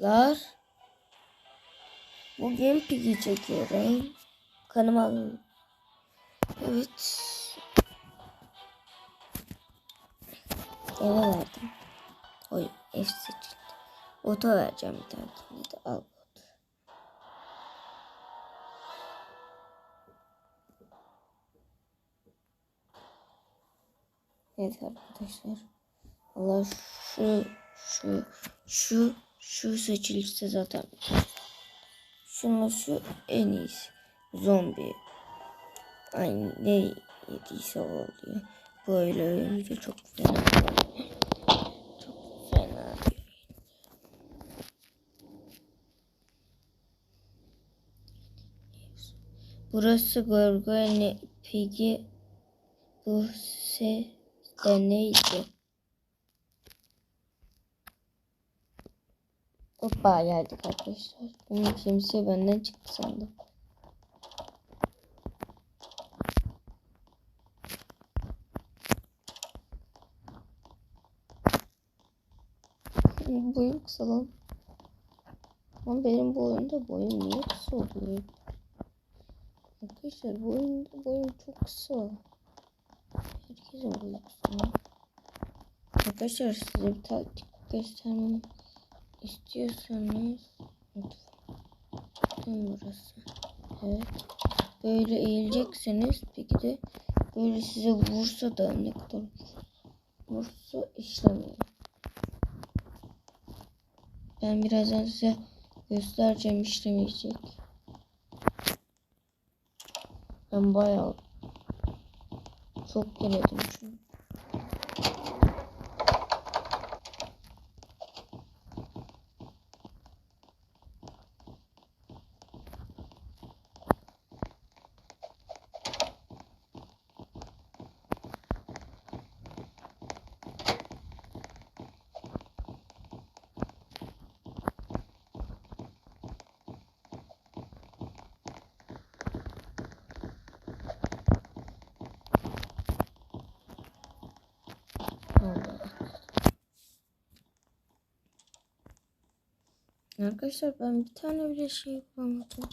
arkadaşlar. Bugün pigi çekiyorum. Kanıma alın. Evet. Eve verdim. Oy F seçildi. Bota vereceğim bir dahakine de al. Evet arkadaşlar. Allah şu şu şu şu seçilirse zaten şunu şu en iyisi. Zombi. Aynı ne yediyse o oluyor. Böyle ölünce çok fena çok fena Burası Gorgone Piggy bu ses de neydi? Hoppa geldik arkadaşlar. Benim kimse benden çıktı sandım. Boyum kısa lan. Ama benim bu oyunda boyum niye kısa oluyor? Arkadaşlar bu oyunda boyum çok kısa. Herkesin boyu kısa. Arkadaşlar size bir taktik göstermem istiyorsanız tam burası. Evet. Böyle eğilecekseniz peki de böyle size vursa da ne kadar vursa işlemiyor. Ben birazdan size göstereceğim işlemeyecek. Ben bayağı çok denedim çünkü. Arkadaşlar ben bir tane bile şey yapamadım.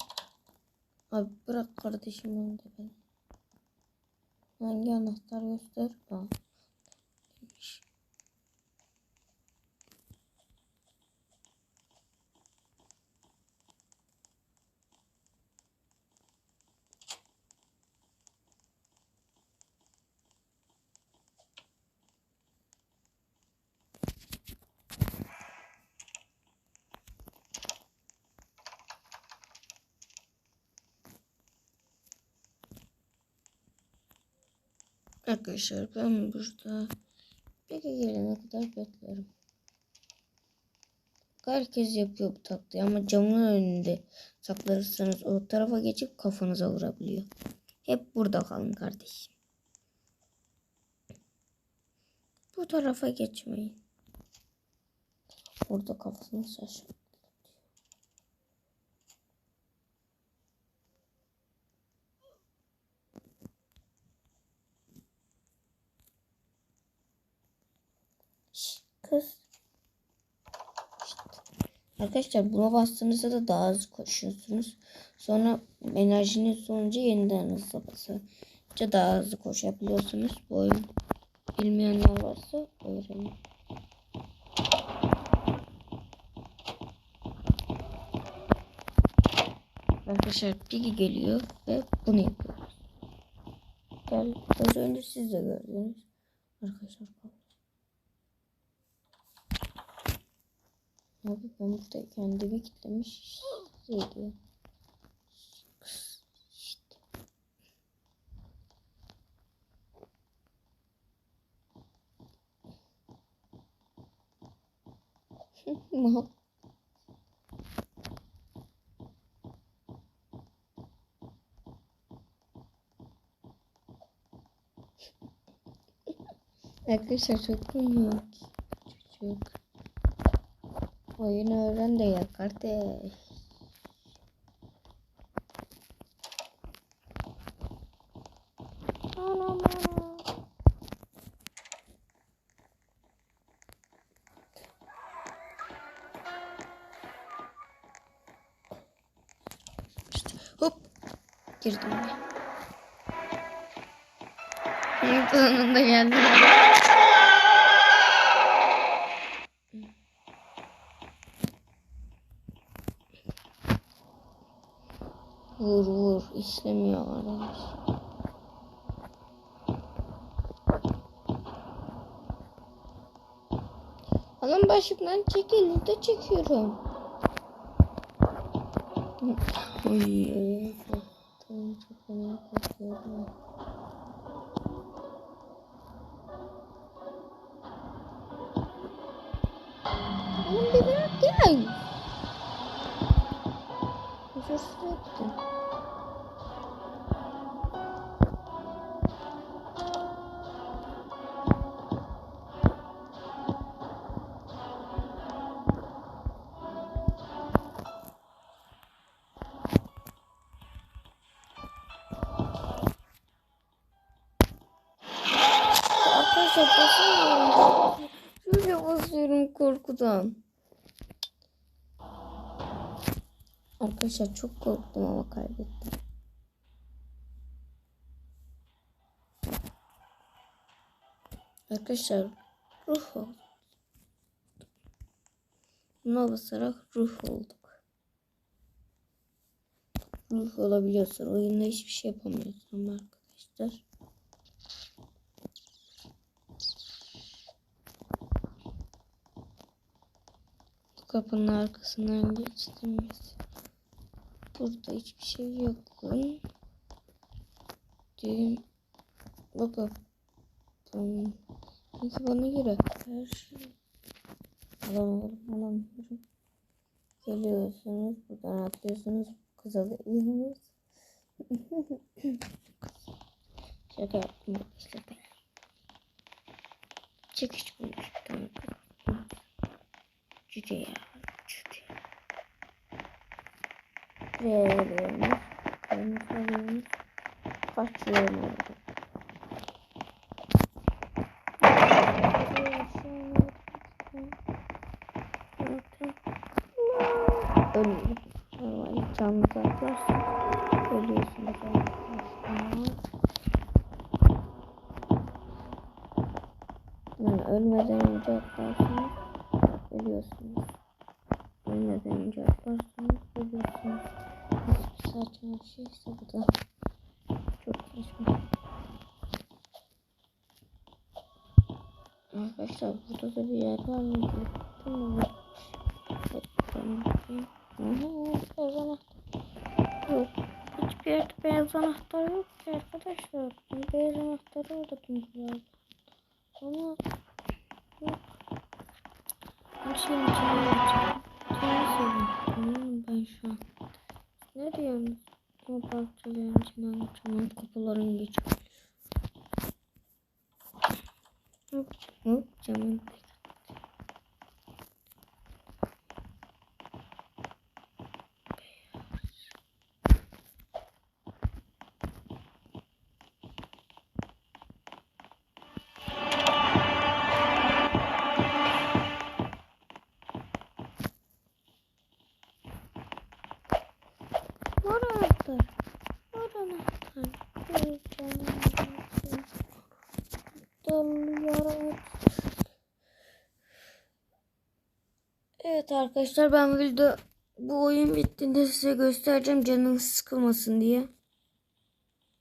Abi bırak kardeşim onu da ben. Hangi anahtar göster? Aa. Arkadaşlar ben burada peki gelene kadar beklerim. Herkes yapıyor bu taktiği ama camın önünde saklarsanız o tarafa geçip kafanıza vurabiliyor. Hep burada kalın kardeşim. Bu tarafa geçmeyin. Burada kafasını şaşır. Kız. Arkadaşlar buna bastığınızda da daha hızlı koşuyorsunuz. Sonra enerjiniz sonucu yeniden hızlı basınca daha hızlı koşabiliyorsunuz. Bu oyun bilmeyenler varsa öğrenin. Arkadaşlar Piggy geliyor ve bunu yapıyoruz. Gel, az önce siz de gördünüz. Arkadaşlar Abi ben burada kendimi kitlemiş hissediyorum. İşte. Mal. Arkadaşlar çok komik. Çocuk. Oyun öğren de ya kardeş. Anam anam. İşte, hop girdim ben. Sonunda geldim. Vur işlemiyor arkadaş. Alın başımdan çekil de çekiyorum. Ay. Oğlum bir bırak gel. Huzursuz ettin. Korkudan. Arkadaşlar çok korktum ama kaybettim. Arkadaşlar ruh olduk. Buna basarak ruh olduk. Ruh olabiliyorsun. Oyunda hiçbir şey yapamıyorsun arkadaşlar. Kapının arkasından geçtim. Burada hiçbir şey yok lan. Düğün. Baba. Peki bana göre her şey. Alamıyorum, alamıyorum. Geliyorsunuz, buradan atlıyorsunuz, kızalıyorsunuz. Şaka yaptım arkadaşlar ben. Çekiç bulmuştum. Cüce ya, cüce. Geliyorsunuz. Kırmızı alıyorsunuz. Başlıyorum orada. Ölüyorum. Normal canlı. Yani ölmeden önce atlarsanız ölüyorsunuz. Ölmeden önce atlarsanız ölüyorsunuz. Nasıl saçma bir şeyse bu da. Çok saçma. Arkadaşlar burada da bir yer var mı? Aha, beyaz anahtar. Yok. Hiçbir yerde beyaz anahtar yok ki arkadaşlar. Beyaz anahtarı aradım biraz. Ama arkadaşlar ben video bu oyun bittiğinde size göstereceğim canınız sıkılmasın diye.